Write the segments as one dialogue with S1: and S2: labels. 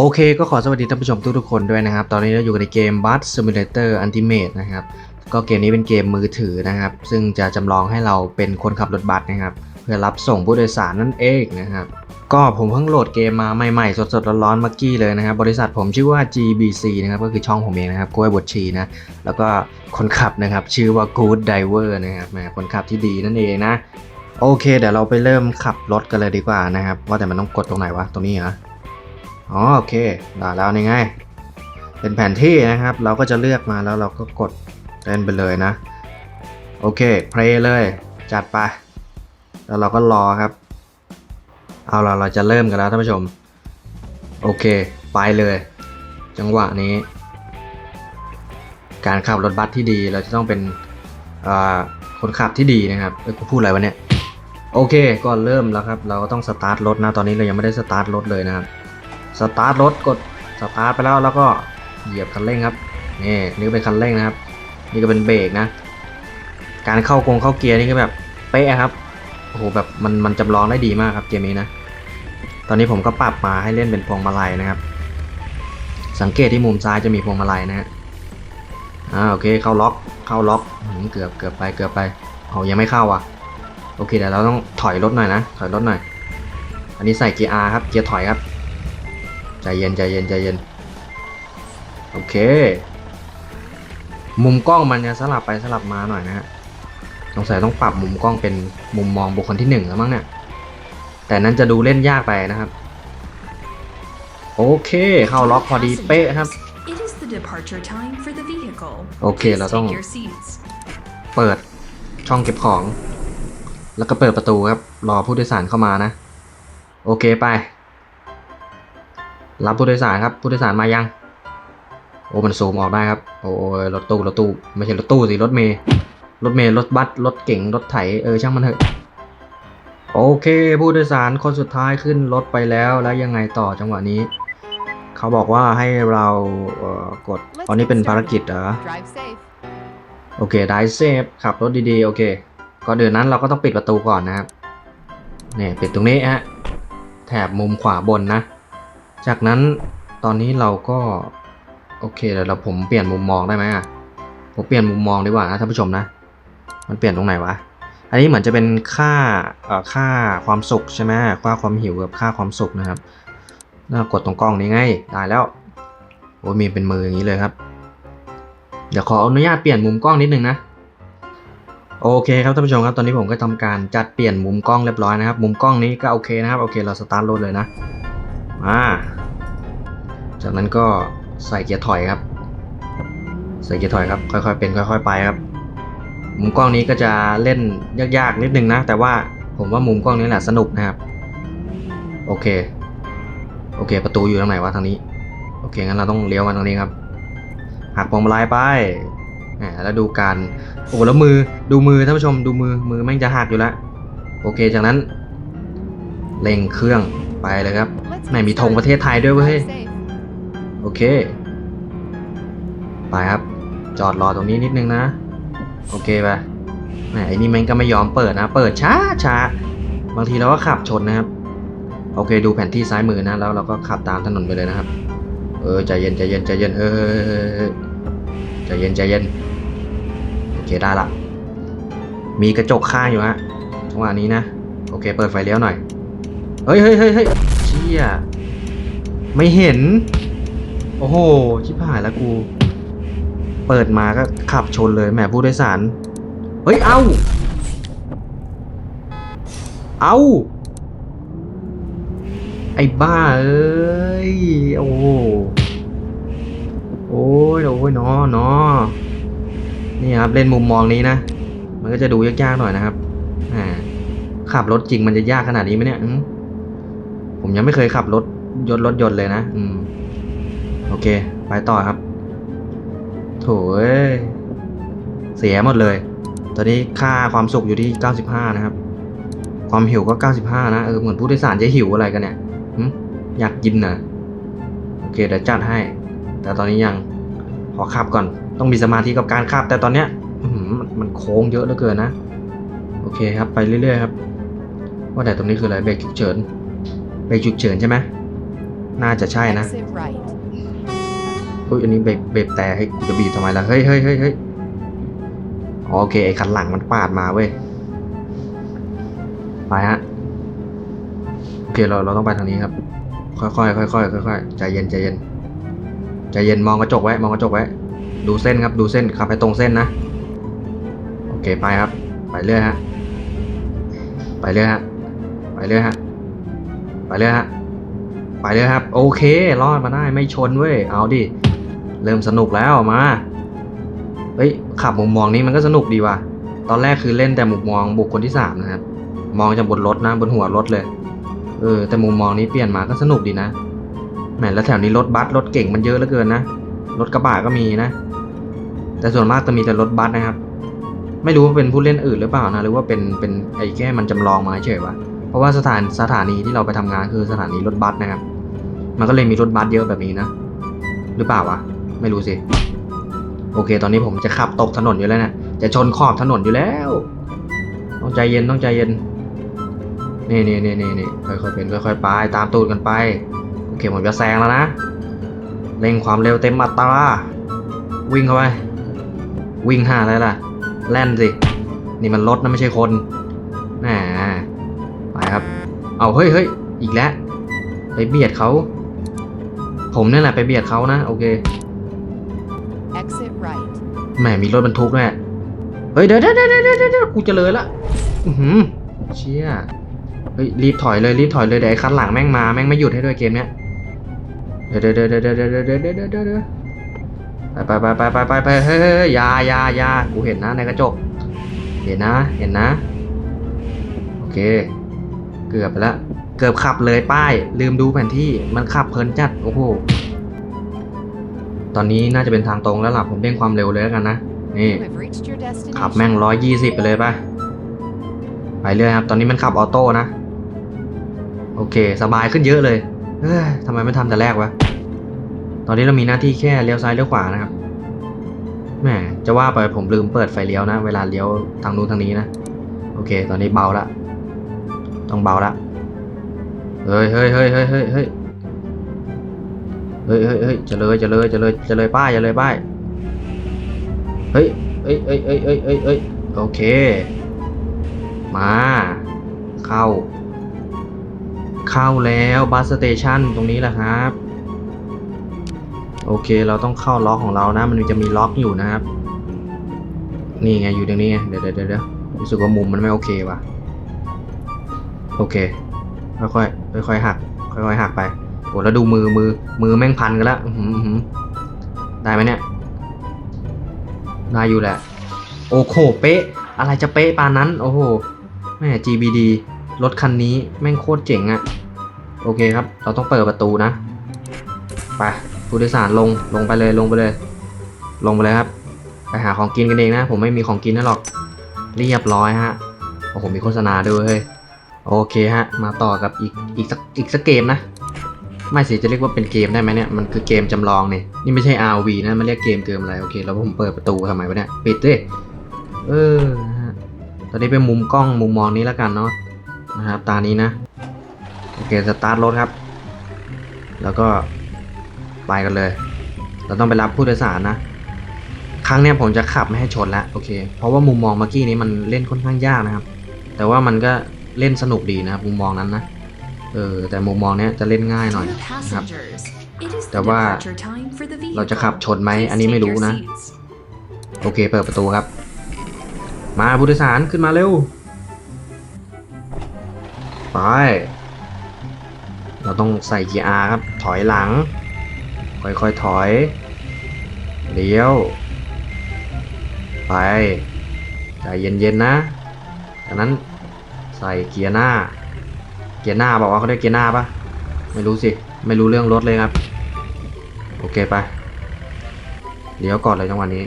S1: โอเคก็ขอสวัสดีท่านผู้ชมทุกๆคนด้วยนะครับ ตอนนี้เราอยู่ในเกม Bus Simulator Ultimate นะครับ ก็เกมนี้เป็นเกมมือถือนะครับ ซึ่งจะจำลองให้เราเป็นคนขับรถบัสนะครับ เพื่อรับส่งผู้โดยสารนั่นเองนะครับ ก็ผมเพิ่งโหลดเกมมาใหม่ๆ สดๆร้อนๆเมื่อกี้เลยนะครับ บริษัทผมชื่อว่า GBC นะครับ ก็คือช่องผมเองนะครับกล้วยบดชีนะ แล้วก็คนขับนะครับชื่อว่า Good Diver นะครับแหมคนขับที่ดีนั่นเองนะ โอเค เดี๋ยวเราไปเริ่มขับรถกันเลยดีกว่านะครับ ว่าแต่มันต้องกดตรงไหนวะ ตรงนี้เหรอ อ๋อโอเคได้แล้วนี่ไงเป็นแผนที่นะครับ เราก็จะเลือกมาแล้วเราก็กดเล่นไปเลยนะ โอเคเพลย์เลย จัดไป แล้วเราก็รอครับ เอาเราเราจะเริ่มกันแล้วท่านผู้ชม โอเค ไปเลย จังหวะนี้ การขับรถบัสที่ดีเราจะต้องเป็นคนขับที่ดีนะครับเอ้กูพูดอะไรวะเนี่ย โอเค ก็เริ่มแล้วครับ เราก็ต้องสตาร์ทรถนะ ตอนนี้เรายังไม่ได้สตาร์ทรถเลยนะครับ สตาร์ทรถกดสตาร์ทไปแล้วแล้วก็เหยียบคันเร่งครับนี่นี่ก็เป็นคันเร่งนะครับ นี่ก็เป็นเบรกนะ การเข้ากงเข้าเกียร์นี่ก็แบบเป๊ะครับโอ้โหแบบมันมันจำลองได้ดีมากครับเกมนี้นะ ตอนนี้ผมก็ปรับมาให้เล่นเป็นพวงมาลัยนะครับ สังเกตที่มุมซ้ายจะมีพวงมาลัยนะฮะอ่าโอเคเข้าล็อกเข้าล็อกเกือบเกือบไปเกือบไปเอายังไม่เข้าอะ โอเคเดี๋ยวเราต้องถอยรถหน่อยนะถอยรถหน่อย อันนี้ใส่เกียร์ R ครับเกียร์ถอยครับ เย็นใจเย็นใจเย็นโอเค มุมกล้องมันจะสลับไปสลับมาหน่อยนะฮะสงสัยต้องปรับมุมกล้องเป็นมุมมองบุคคลที่หนึ่งแล้วมั้งเนี่ยแต่นั้นจะดูเล่นยากไปนะครับ โอเค เข้าล็อกพอดีเป๊ะครับ
S2: It is the departure time for the vehicle.
S1: โอเค
S2: Please
S1: เราต้อง
S2: take your seats.
S1: เปิดช่องเก็บของ แล้วก็เปิดประตูครับ รอผู้โดยสารเข้ามานะ โอเคไป รับผู้โดยสารครับ ผู้โดยสารมายัง โอ้มันซูมออกได้ครับ โอ้ยรถตู้รถตู้ไม่ใช่รถตู้สิรถเมย์รถเมย์รถบัสรถเก๋งรถไถเออช่างมันเถอะโอเค ผู้โดยสารคนสุดท้ายขึ้นรถไปแล้วแล้วยังไงต่อจังหวะนี้ เขาบอกว่าให้เราเกดตอนนี้เป็นภารกิจเหรอ
S3: Drive safe.
S1: โอเคได้เซฟขับรถดีๆ โอเคก่อนอื่นนั้นเราก็ต้องปิดประตูก่อนนะครับเนี่ยปิดตรงนี้ฮะแถบมุมขวาบนนะ จากนั้นตอนนี้เราก็ โอเคเดี๋ยวเราผมเปลี่ยนมุมมองได้ไหมอะผมเปลี่ยนมุมมองดีกว่านะท่านผู้ชมนะ มันเปลี่ยนตรงไหนวะอันนี้เหมือนจะเป็นค่าเอ่อค่าความสุขใช่ไหมค่าความหิวกับค่าความสุขนะครับน่ากดตรงกล้องนี้ไงได้แล้วโอ้มีเป็นมืออย่างนี้เลยครับ เดี๋ยวขออนุญาตเปลี่ยนมุมกล้องนิดนึงนะโอเคครับท่านผู้ชมครับตอนนี้ผมก็ทำการจัดเปลี่ยนมุมกล้องเรียบร้อยนะครับ มุมกล้องนี้ก็โอเคนะครับโอเคเราสตาร์ทรถเลยนะ มาจากนั้นก็ใส่เกียร์ถอยครับ ใส่เกียร์ถอยครับ ค่อยๆเป็นค่อย ๆ ไปครับ มุมกล้องนี้ก็จะเล่นยากๆนิดนึงนะ แต่ว่าผมว่ามุมกล้องนี้แหละสนุกนะครับ โอเค โอเค ประตูอยู่ทางไหนวะทางนี้ โอเคงั้นเราต้องเลี้ยวมาทางนี้ครับหักพวงมาลัยไปแหมแล้วดูการโอ้แล้วมือดูมือท่านผู้ชมดูมือมือแม่งจะหักอยู่แล้ว โอเคจากนั้นเร่งเครื่องไปเลยครับ แม
S3: get
S1: มีธงประเทศไทยด้วยเว้ย โอเค ไปครับ จอดรอตรงนี้นิดนึงนะ โอเคไปแหมไอ้นี่แม่งก็ไม่ยอมเปิดนะ เปิดช้าช้าบางทีเราก็ขับชนนะครับ โอเค ดูแผนที่ซ้ายมือนะ แล้วเราก็ขับตามถนนไปเลยนะครับ เออ ใจเย็นใจเย็นใจเย็น เออใจเย็นใจเย็น โอเคได้ละ มีกระจกข้างอยู่ฮะจังหวะนี้นะ โอเค เปิดไฟเลี้ยวหน่อย เฮ้ยเฮ้ยเฮ้ย เฮียไม่เห็น โอ้โห ชิบหายแล้วกู เปิดมาก็ขับชนเลยแหมผู้โดยสาร เฮ้ย เอา เอาไอ้บ้าเอ้ย โอ้โหโอ้ยโอ้ยเนอเนอนี่ครับ เล่นมุมมองนี้นะ มันก็จะดูยากๆหน่อยนะครับ อ่า ขับรถจริงมันจะยากขนาดนี้ไหมเนี่ย ผมยังไม่เคยขับรถยนต์รถยนต์เลยนะอืมโอเค ไปต่อครับ โถเอ้ยเสียหมดเลย ตอนนี้ค่าความสุขอยู่ที่ 95 นะครับ ความหิวก็ 95 นะเออเหมือนผู้โดยสารจะหิวอะไรกันเนี่ยหึอยากกินนะโอเคเดี๋ยวจัดให้ แต่ตอนนี้ยังขอขับก่อน ต้องมีสมาธิกับการขับ แต่ตอนเนี้ยอื้อหือมันมันโค้งเยอะเหลือเกินนะ โอเคครับไปเรื่อยๆครับ ว่าแต่ตรงนี้คืออะไรเบรกฉุกเฉิน เบรกฉุกเฉินใช่ไหมน่าจะใช่นะ
S3: Exit right.
S1: อุ้ยอันนี้เบรกเบรกแต่ให้ยกูจะบีบทำไมล่ะเฮ้ยเฮ้ยเฮ้ยเฮ้ยอ๋อโอเคไอ้คันหลังมันปาดมาเว้ยไปฮะโอเคเราเราต้องไปทางนี้ครับ ค่อยๆค่อยๆค่อยๆใจเย็นใจเย็นใจเย็นมองกระจกไว้มองกระจกไว้ ดูเส้นครับดูเส้นขับไปตรงเส้นนะโอเคไปครับ ไปเรื่อยฮะไปเรื่อยฮะไปเรื่อยฮะ ไปเรื่อยฮะ ไปเลยครับ โอเค รอดมาได้ไม่ชนเว้ย เอาดิ เริ่มสนุกแล้วมา เฮ้ย ขับมุมมองนี้มันก็สนุกดีว่ะ ตอนแรกคือเล่นแต่มุมมองบุคคลที่สามนะครับ มองจากบนรถนะบนหัวรถเลย เออ แต่มุมมองนี้เปลี่ยนมาก็สนุกดีนะ แหมแล้วแถวนี้รถบัสรถเก่งมันเยอะเหลือเกินนะ รถกระบะก็มีนะ แต่ส่วนมากจะมีแต่รถบัสนะครับ ไม่รู้ว่าเป็นผู้เล่นอื่นหรือเปล่านะ หรือว่าเป็นเป็นไอ้แค่มันจำลองมาเฉยวะ เพราะว่าสถานสถานีที่เราไปทำงานคือสถานีรถบัสนะครับ มันก็เลยมีรถบัสเยอะแบบนี้นะ หรือเปล่าวะ ไม่รู้สิ โอเค ตอนนี้ผมจะขับตกถนนอยู่แล้วเนะี่ยจะชนขอบถนนอยู่แล้ว ต้องใจเย็นต้องใจเย็น นี่นี่นี่นี่นี่ค่อยๆเป็นค่อยๆไปตามตูดกันไป โอเคผมจะแซงแล้วนะ เร่งความเร็วเต็มอัตรา วิ่งเข้าไป วิ่งห้าอะไรล่ะ แล่นสิ นี่มันรถนะไม่ใช่คนแหม เอาเฮ้ยเฮ้ยอีกแล้วไปเบียดเขาผมเนี่ยแหละไปเบียดเขานะโอเค
S3: Exit right.
S1: แหมมีรถบรรทุกด้วยเฮ้ยเดี๋ยวเดี๋ยวเดี๋ยวเดี๋ยวเดี๋ยวเดี๋ยวกูจะเลยละอือหือเชี่ยเฮ้ยรีบถอยเลยรีบถอยเลยเดี๋ยวไอ้คันหลังแม่งมาแม่งไม่หยุดให้ด้วยเกมเนี้ยเดี๋ยวเดี๋ยวเดี๋ยวเดี๋ยวเดี๋ยวเดี๋ยวเดี๋ยวเดี๋ยวเดี๋ยวเดี๋ยวเดี๋ยวไปไปไปไปไปไปไปเฮ้ยเฮ้ยอยาอยาอยากูเห็นนะในกระจก เห็นนะเห็นนะ โอเค เกือบไปละเกือบขับเลยป้าย ลืมดูแผนที่มันขับเพลินจัด โอ้โห ตอนนี้น่าจะเป็นทางตรงแล้วล่ะ ผมเร่งความเร็วเลยแล้วกันนะ นี่
S3: You have reached your destination.
S1: ขับแม่งร้อยยี่สิบไปเลยป่ะ ไปเรื่อยครับ ตอนนี้มันขับออโต้นะ โอเค สบายขึ้นเยอะเลย เฮ้ยทำไมไม่ทำแต่แรกวะ ตอนนี้เรามีหน้าที่แค่เลี้ยวซ้ายเลี้ยวขวานะครับแหมจะว่าไปผมลืมเปิดไฟเลี้ยวนะ เวลาเลี้ยวทางนู้นทางนี้นะ โอเค ตอนนี้เบาละ ต้องเบาละเฮ้ยเฮ้ยเฮ้ยเฮ้ยเฮ้ยเฮ้ยเฮ้ยเฮ้ยเฮ้ยจะเลยจะเลยจะเลยจะเลยป้ายจะเลยป้ายเฮ้ยเอ้ยเอ้ยเอ้ยเอ้ยเอ้ยเอ้ยโอเค มา เข้า เข้าแล้วบัสสเตชันตรงนี้แหละครับ โอเคเราต้องเข้าล็อกของเรานะ มันจะมีล็อกอยู่นะครับ นี่ไงอยู่ตรงนี้ไงเดี๋ยวเดี๋ยวเดี๋ยวเดี๋ยวรู้สึกว่ามุมมันไม่โอเคว่ะ โอเค ค่อยๆค่อยๆหัก ค่อยๆหักไปโอ้แล้วดูมือมือมือแม่งพันกันแล้วอื้อหืออื้อหือได้ไหมเนี่ยได้อยู่แหละ โอ้โหเป๊ะ อะไรจะเป๊ะปานนั้น โอ้โหแม่ GBD รถคันนี้แม่งโคตรเจ๋งอะโอเคครับ เราต้องเปิดประตูนะ ไปผู้โดยสารลงลงไปเลยลงไปเลย ลงไปเลยครับ ไปหาของกินกันเองนะ ผมไม่มีของกินให้หรอก เรียบร้อยฮะ โอ้โหมีโฆษณาด้วยเฮ้ย โอเคฮะ มาต่อกับอีกอีกสักอีกสักเกมนะ ไม่สิจะเรียกว่าเป็นเกมได้ไหมเนี่ย มันคือเกมจำลองเนี่ยนี่ไม่ใช่ RV นะ มันเรียกเกมเกมอะไร โอเค แล้วผมเปิดประตูทำไมวะเนี่ย ปิดดิ เออฮะตอนนี้เป็นมุมกล้องมุมมองนี้แล้วกันเนาะ นะครับ ตานี้นะ โอเค สตาร์ทรถครับ แล้วก็ไปกันเลย เราต้องไปรับผู้โดยสารนะ ครั้งเนี้ยผมจะขับไม่ให้ชนแล้ว โอเค เพราะว่ามุมมองเมื่อกี้นี้มันเล่นค่อนข้างยากนะครับ แต่ว่ามันก็ เล่นสนุกดีนะครับมุมมองนั้นนะเออแต่มุมมองเนี้ยจะเล่นง่ายหน่อย
S2: Dear
S1: นะครับ
S2: passengers, it is
S1: แต่
S2: the
S1: ว่า
S2: departure time for the
S1: เราจะ
S2: vehicle.
S1: ขับชนไหม
S2: Please
S1: อันนี้ไม่
S2: take
S1: รู้
S2: your
S1: นะ
S2: seats.
S1: โอเคเปิดประตูครับ มาผู้โดยสารขึ้นมาเร็ว ไป เราต้องใส่เกียร์ R ครับ ถอยหลัง ค่อยๆถอยเลี้ยว ไปใจเย็นๆนะจากนั้น ใส่เกียร์หน้า เกียร์หน้าบอกว่าเขาได้เกียร์หน้าปะไม่รู้สิ ไม่รู้เรื่องรถเลยครับ โอเคไปเลี้ยวก่อนเลยจังหวะนี้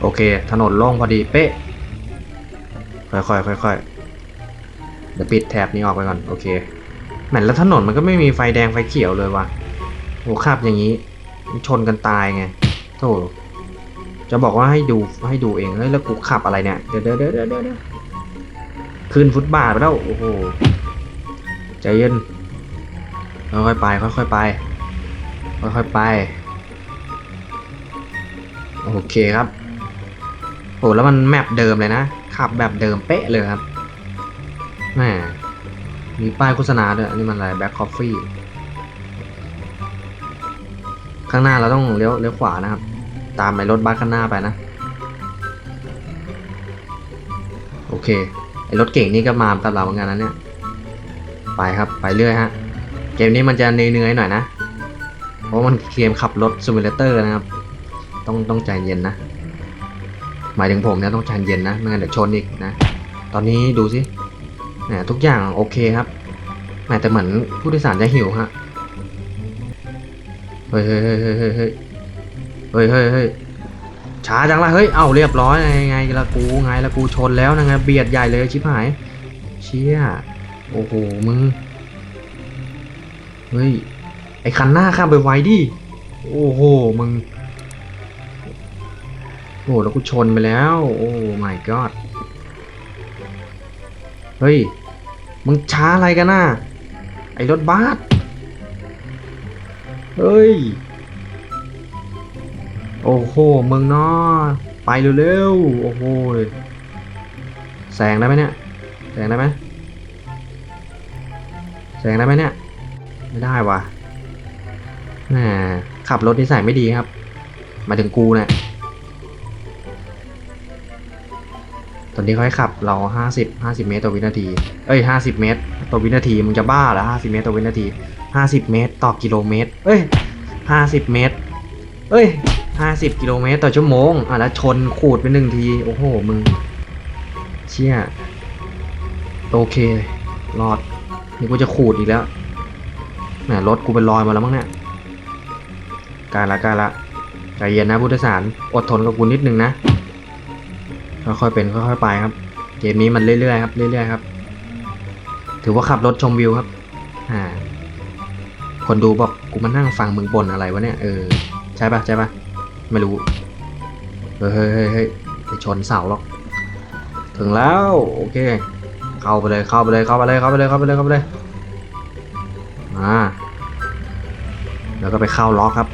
S1: โอเค ถนนโล่งพอดีเป๊ะ ค่อยๆค่อยๆเดี๋ยวปิดแถบนี้ออกไปก่อน โอเคแหมแล้วถนนมันก็ไม่มีไฟแดงไฟเขียวเลยว่ะโหขับอย่างนี้ชนกันตายไงโธ่จะบอกว่าให้ดูให้ดูเองเฮ้ยแล้วกูขับอะไรเนี่ย เดี๋ยวเดี๋ยวเดี๋ยวเดี๋ยว ขึ้นฟุตบาทไปแล้ว โอ้โห ใจเย็น ค่อยๆไป ค่อยๆไป ค่อยๆไป โอเคครับ โอ้แล้วมันแมปเดิมเลยนะ ขับแบบเดิมเป๊ะเลยครับแหมมีป้ายโฆษณาด้วย อันนี้มันอะไรแบ็คคอฟฟี่ ข้างหน้าเราต้องเลี้ยวเลี้ยวขวานะครับ ตามไปรถบัสข้างหน้าไปนะ โอเค ไอรถเก่งนี่ก็มาตามเราเหมือนกันนะเนี่ย ไปครับ ไปเรื่อยฮะ เกมนี้มันจะเนื่อยๆหน่อยนะ เพราะมันเกมขับรถซูมิเลเตอร์นะครับ ต้องต้องใจเย็นนะ หมายถึงผมเนี่ยต้องใจเย็นนะ ไม่งั้นเดี๋ยวชนอีกนะ ตอนนี้ดูสิแหม่ทุกอย่างโอเคครับ แต่เหมือนผู้โดยสารจะหิวฮะ เฮ้ยเฮ้ยเฮ้ยเฮ้ยเฮ้ยเฮ้ยเฮ้ย ช้าจังละเฮ้ย เอ้าเรียบร้อยไงไงละกูไงละกูชนแล้วนะไงเบียดใหญ่เลยชิบหาย เชี่ย โอ้โหมึง เฮ้ย ไอคันหน้าข้ามไปไวดิ โอ้โหมึง โอ้แล้วกูชนไปแล้ว โอ้ my god เฮ้ย มึงช้าอะไรกันน่ะ ไอรถบัส เฮ้ย โอ้โหมึงเนาะไปเร็วๆ โอ้โหแซงได้ไหมเนี่ยแซงได้ไหมแซงได้ไหมเนี่ย ไม่ได้ว่ะแหมขับรถนิสัยไม่ดีครับ มาถึงกูเนี่ยตอนนี้เขาให้ขับเราห้าสิบห้าสิบเมตรต่อวินาที เอ้ยห้าสิบเมตร ต่อวินาที มึงจะบ้าเหรอห้าสิบเมตรต่อวินาทีห้าสิบเมตร ต่อกิโลเมตร เอ้ยห้าสิบเมตร เอ้ย ห้าสิบกิโลเมตรต่อชั่วโมง อะแล้วชนขูดไปหนึ่งที โอ้โห มึง เชี่ย โอเค รอด นี่กูจะขูดอีกแล้วแหมรถกูเป็นรอยมาแล้วมั้งเนี่ยกล้ละกล้ละ ใจเย็นนะผู้โดยสาร อดทนกับกูนิดนึงนะ ค่อยๆเป็นค่อยๆไปครับ เกมนี้มันเรื่อยๆครับ เรื่อยๆครับ ถือว่าขับรถชมวิวครับ อ่าคนดูบอกกูมานั่งฟังมึงบ่นอะไรวะเนี่ย เออ ใช่ปะใช่ปะ ไม่รู้ เฮ้ยเฮ้ยเฮ้ยไปชนเสาหรอก ถึงแล้ว โอเค เข้าไปเลย เข้าไปเลย เข้าไปเลย เข้าไปเลย เข้าไปเลย เข้าไปเลยมาแล้วก็ไปเข้าล็อกครับ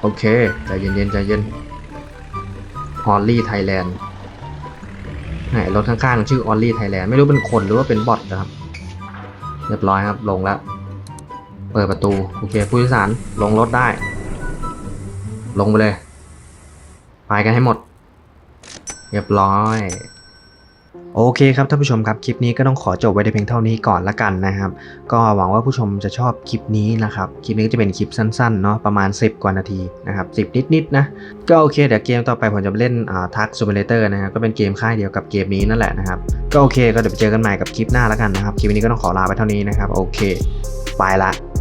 S1: โอเค ใจเย็นๆใจเย็นออลลี่ไทยแลนด์ไหนรถข้างๆ ชื่อออลลี่ไทยแลนด์ไม่รู้เป็นคนหรือว่าเป็นบอทนะครับ เรียบร้อยครับ ลงแล้ว เปิดประตู โอเค ผู้โดยสารลงรถได้ ลงไปเลย ไปกันให้หมด เรียบร้อยโอเคครับท่านผู้ชมครับ คลิปนี้ก็ต้องขอจบไว้ในเพียงเท่านี้ก่อนละกันนะครับ ก็หวังว่าผู้ชมจะชอบคลิปนี้นะครับ คลิปนี้จะเป็นคลิปสั้นๆเนาะประมาณ 10 กว่านาทีนะครับ10นิดๆนะ ก็โอเคเดี๋ยวเกมต่อไปผมจะไปเล่นอ่าทักซูเปอร์เลเตอร์นะครับก็เป็นเกมค่ายเดียวกับเกมนี้นั่นแหละนะครับ ก็โอเคก็เดี๋ยวไปเจอกันใหม่กับคลิปหน้าล้วกันนะครับ คลิปนี้ก็ต้องขอลาไปเท่านี้นะครับโอเค ไปละ